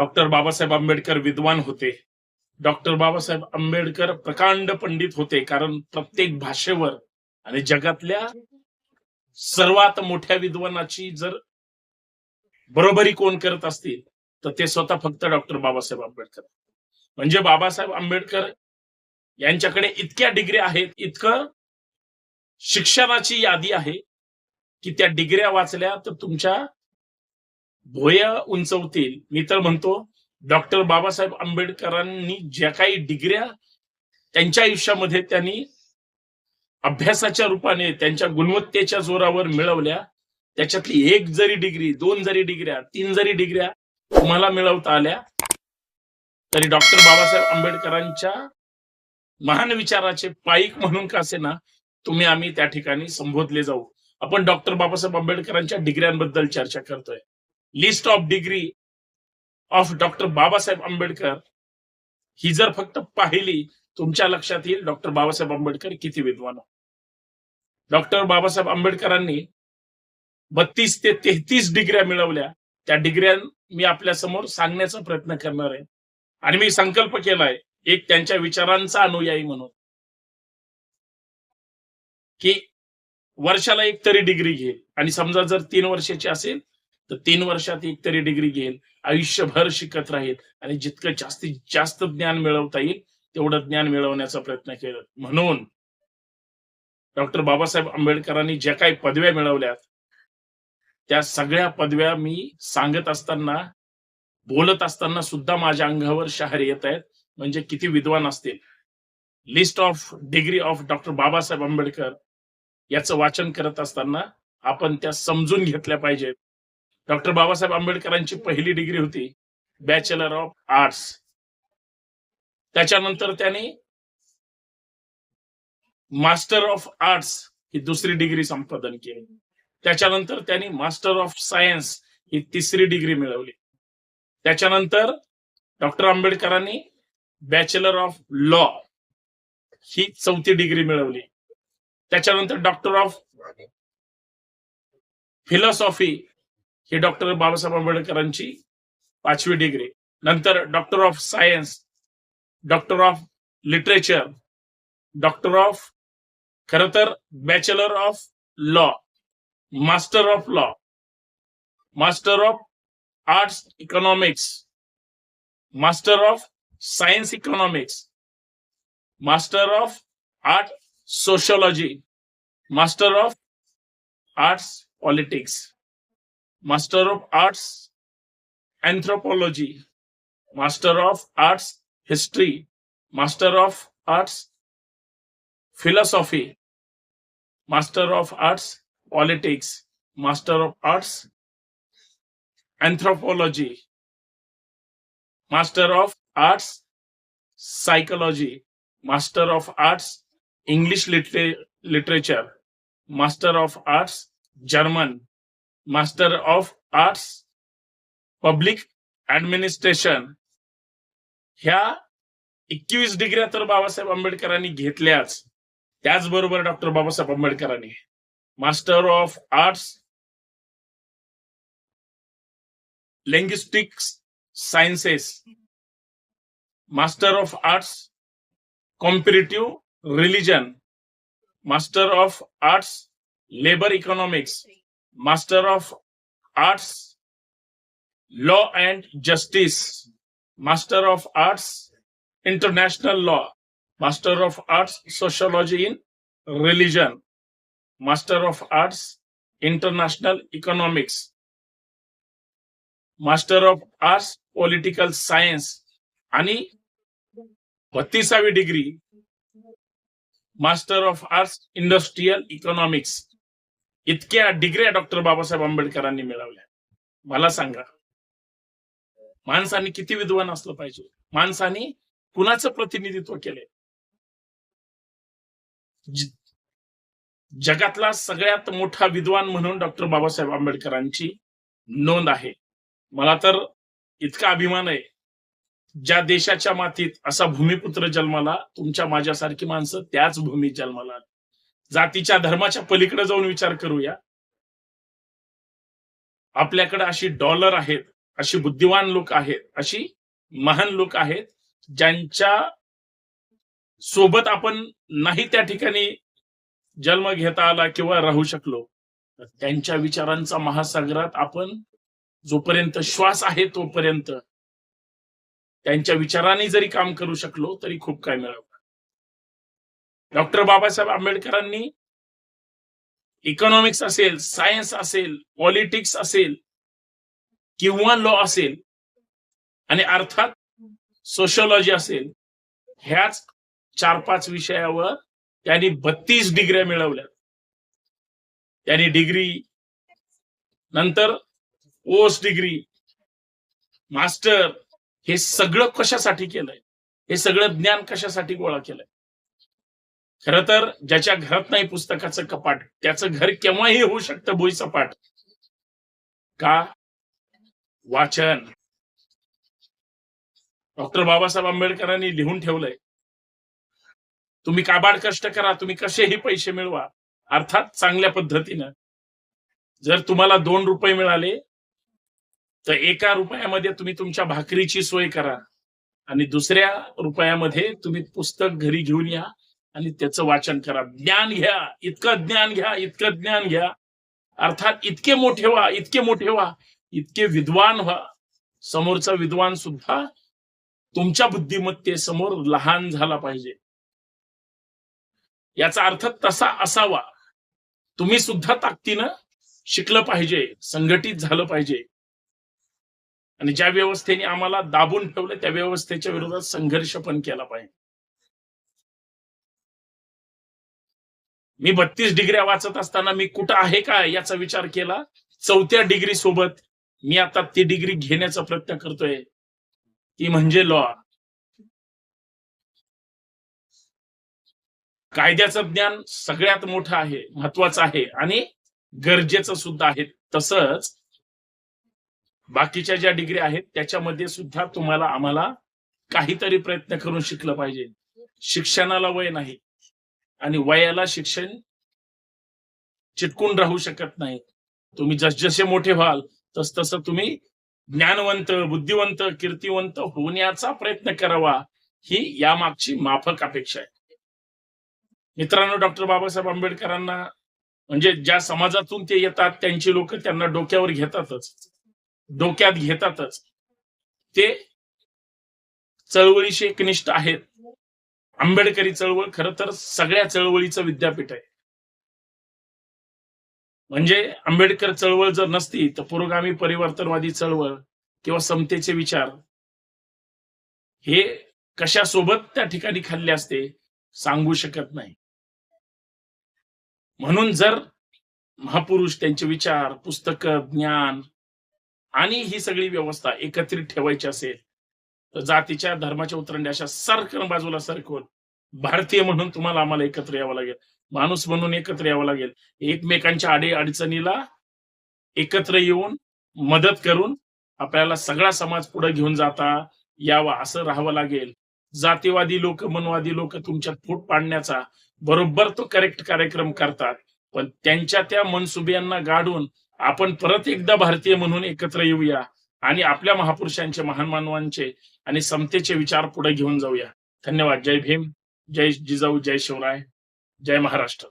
Doctor Babasaheb Ambedkar विद्वान होते. Doctor Babasaheb Ambedkar प्रकांड पंडित होते कारण प्रत्येक भाषेवर आणि जगातल्या सर्वात मोठ्या विद्वानाची जर बरोबरी कोण करत असतील तर ते स्वतः फक्त डॉक्टर बाबासाहेब आंबेडकर. म्हणजे बाबासाहेब आंबेडकर यांच्याकडे इतक्या डिग्र्या आहेत इतकं शिक्षणाची यादी आहे की त्या डिग्र्या वाचल्या तर तुमच्या भोया उंचवतील. मी तर म्हणतो डॉक्टर बाबासाहेब आंबेडकरांनी ज्या काही डिग्र्या त्यांच्या आयुष्यामध्ये त्यांनी अभ्यासाच्या रूपाने त्यांच्या गुणवत्तेच्या जोरावर मिळवल्या त्याच्यातली एक जरी डिग्री दोन जरी डिग्र्या तीन जरी डिग्र्या तुम्हाला मिळवता आल्या तरी डॉक्टर बाबासाहेब आंबेडकरांच्या महान विचाराचे पाईक म्हणून का असेना तुम्ही आम्ही त्या ठिकाणी संबोधले जाऊ. आपण डॉक्टर बाबासाहेब आंबेडकरांच्या डिग्र्यांबद्दल चर्चा करतोय. List of degree of doctor Babasaheb Ambedkar ही जर फक्त पाहिली तुमच्या लक्षात येईल डॉक्टर बाबासाहेब आंबेडकर किती विद्वान डॉक्टर बाबासाहेब आंबेडकरांनी बत्तीस ते तेहतीस डिग्र्या मिळवल्या. त्या डिग्र्या मी आपल्यासमोर सांगण्याचा प्रयत्न करणार आहे. आणि मी संकल्प केलाय एक त्यांच्या विचारांचा अनुयायी म्हणून. की वर्षाला एक तरी डिग्री घेईल आणि समजा जर तीन वर्षाची असेल तर तीन वर्षात एक तरी डिग्री घेईल आयुष्यभर शिकत राहील आणि जितकं जास्तीत जास्त ज्ञान मिळवता येईल तेवढं ज्ञान मिळवण्याचा प्रयत्न केला. म्हणून डॉक्टर बाबासाहेब आंबेडकरांनी ज्या काही पदव्या मिळवल्यात त्या सगळ्या पदव्या मी सांगत असताना बोलत असताना सुद्धा माझ्या अंगावर शहर येत आहेत. म्हणजे किती विद्वान असतील. List of degree of doctor Babasaheb Ambedkar याचं वाचन करत असताना आपण त्या समजून घेतल्या पाहिजेत. डॉक्टर बाबासाहेब आंबेडकरांची पहिली डिग्री होती बॅचलर ऑफ आर्ट्स. त्याच्यानंतर त्यांनी मास्टर ऑफ आर्ट्स ही दुसरी डिग्री संपादन केली. त्याच्यानंतर त्यांनी मास्टर ऑफ सायन्स ही तिसरी डिग्री मिळवली. त्याच्यानंतर डॉक्टर आंबेडकरांनी बॅचलर ऑफ लॉ ही चौथी डिग्री मिळवली. त्याच्यानंतर डॉक्टर ऑफ फिलॉसॉफी हे डॉक्टर बाबासाहेब आंबेडकरांची पाचवी डिग्री नंतर doctor of science doctor of literature doctor of खर तर bachelor of law master of law master of arts economics master of science economics master of art sociology master of arts politics. Master of Arts Anthropology, Master of Arts History, Master of Arts Philosophy, Master of Arts Politics, Master of Arts Anthropology, Master of Arts Psychology, Master of Arts English Liter- Literature, Master of Arts German, master of arts public administration ह्या एकवीस डिग्र्या तर बाबासाहेब आंबेडकरांनी घेतल्याच. त्याचबरोबर doctor Babasaheb आंबेडकरांनी. Master of arts linguistics sciences master of arts competitive religion master of arts labour economics master of arts law and justice master of arts international law master of arts sociology in religion master of arts international economics master of arts political science आणि बत्तीसावी degree master of arts industrial economics इतक्या डिग्र्या doctor Babasaheb आंबेडकरांनी मिळवल्या. मला सांगा माणसाने किती विद्वान असलं पाहिजे? माणसाने कुणाचं प्रतिनिधित्व केले जगातला सगळ्यात मोठा विद्वान म्हणून डॉक्टर बाबासाहेब आंबेडकरांची नोंद आहे. मला तर इतका अभिमान आहे ज्या देशाच्या मातीत असा भूमिपुत्र जन्माला तुमच्या माझ्यासारखी माणसं त्याच भूमीत जन्माला जातीच्या धर्माच्या पलीकडे जाऊन विचार करूया. आपल्याकडे अशी डॉलर आहेत अशी बुद्धिवान लोक आहेत अशी महान लोक आहेत ज्यांच्या सोबत आपण नाही त्या ठिकाणी जन्म घेता आला किंवा राहू शकलो त्यांच्या विचारांचा महासागरात आपण जोपर्यंत श्वास आहे तोपर्यंत त्यांच्या विचारांनी जरी काम करू शकलो तरी खूप काय मिळावं. डॉक्टर बाबासाहेब आंबेडकरांनी इकॉनॉमिक्स असेल सायन्स असेल पॉलिटिक्स असेल किंवा लॉ असेल आणि अर्थात सोशोलॉजी असेल ह्याच चार पाच विषयावर त्यांनी बत्तीस डिग्र्या मिळवल्या. त्यांनी डिग्री नंतर पोस्ट डिग्री मास्टर हे सगळं कशासाठी केलंय? हे सगळं ज्ञान कशासाठी गोळा केलंय? खर तर ज्याच्या घरात नाही पुस्तकाचं कपाट त्याचं घर केव्हाही होऊ शकतं भुईसपाट. का? वाचन. डॉक्टर बाबासाहेब आंबेडकरांनी लिहून ठेवलंय. तुम्ही काबाड कष्ट करा तुम्ही कसेही पैसे मिळवा. अर्थात चांगल्या पद्धतीनं. जर तुम्हाला दोन रुपये मिळाले तर एका रुपयामध्ये तुम्ही तुमच्या भाकरीची सोय करा. आणि दुसऱ्या रुपयामध्ये तुम्ही पुस्तक घरी घेऊन या. आणि त्याचं वाचन करा. ज्ञान घ्या. इतकं ज्ञान घ्या इतकं ज्ञान घ्या. अर्थात इतके मोठे व्हा इतके मोठे व्हा इतके विद्वान व्हा. समोरचा विद्वान सुद्धा तुमच्या बुद्धिमत्तेसमोर लहान झाला पाहिजे. याचा अर्थ तसा असावा. तुम्ही सुद्धा ताकदीनं शिकलं पाहिजे संघटित झालं पाहिजे. आणि ज्या व्यवस्थेने आम्हाला दाबून ठेवलं त्या व्यवस्थेच्या विरोधात संघर्ष पण केला पाहिजे. मी बत्तीस डिग्र्या वाचत असताना मी कुठं आहे का याचा विचार केला. चौथ्या डिग्री सोबत मी आता ती डिग्री घेण्याचा प्रयत्न करतोय. ती म्हणजे लॉ कायद्याचं ज्ञान सगळ्यात मोठं आहे महत्वाचं आहे आणि गरजेचं सुद्धा आहे. तसंच बाकीच्या ज्या डिग्री आहेत त्याच्यामध्ये सुद्धा तुम्हाला आम्हाला काहीतरी प्रयत्न करून शिकलं पाहिजे. शिक्षणाला वय नाही. आणि वयाला शिक्षण चिटकून राहू शकत नाही. तुम्ही जसजसे मोठे व्हाल तस तसं तुम्ही ज्ञानवंत बुद्धिवंत कीर्तिवंत होण्याचा प्रयत्न करावा ही यामागची माफक अपेक्षा आहे. मित्रांनो डॉक्टर बाबासाहेब आंबेडकरांना म्हणजे ज्या समाजातून ते येतात त्यांची लोक त्यांना डोक्यावर घेतातच. डोक्यात घेतातच. ते चळवळीशी एकनिष्ठ आहेत. आंबेडकरी चळवळ खर तर सगळ्या चळवळीचं विद्यापीठ आहे. म्हणजे आंबेडकर चळवळ जर नसती तर पुरोगामी परिवर्तनवादी चळवळ किंवा समतेचे विचार हे कशासोबत त्या ठिकाणी खाल्ले असते सांगू शकत नाही. म्हणून जर महापुरुष त्यांचे विचार पुस्तक ज्ञान आणि ही सगळी व्यवस्था एकत्रित ठेवायची असेल जातीच्या धर्माच्या उतरंड्या अशा सरकन बाजूला सरकवून भारतीय म्हणून तुम्हाला आम्हाला एकत्र यावं लागेल. माणूस म्हणून एकत्र यावं लागेल. एकमेकांच्या आडी अडचणीला एकत्र येऊन मदत करून आपल्याला सगळा समाज पुढे घेऊन जाता यावा असं राहावं लागेल. जातीवादी लोक मनवादी लोक तुमच्यात फूट पाडण्याचा बरोबर तो करेक्ट कार्यक्रम करतात. पण त्यांच्या त्या मनसुबियांना गाडून आपण परत एकदा भारतीय म्हणून एकत्र येऊया. आणि आपल्या महापुरुषांचे महान मानवांचे आणि समतेचे विचार पुढे घेऊन जाऊया. धन्यवाद. जय भीम. जय जिजाऊ जय शिवराय. जय महाराष्ट्र.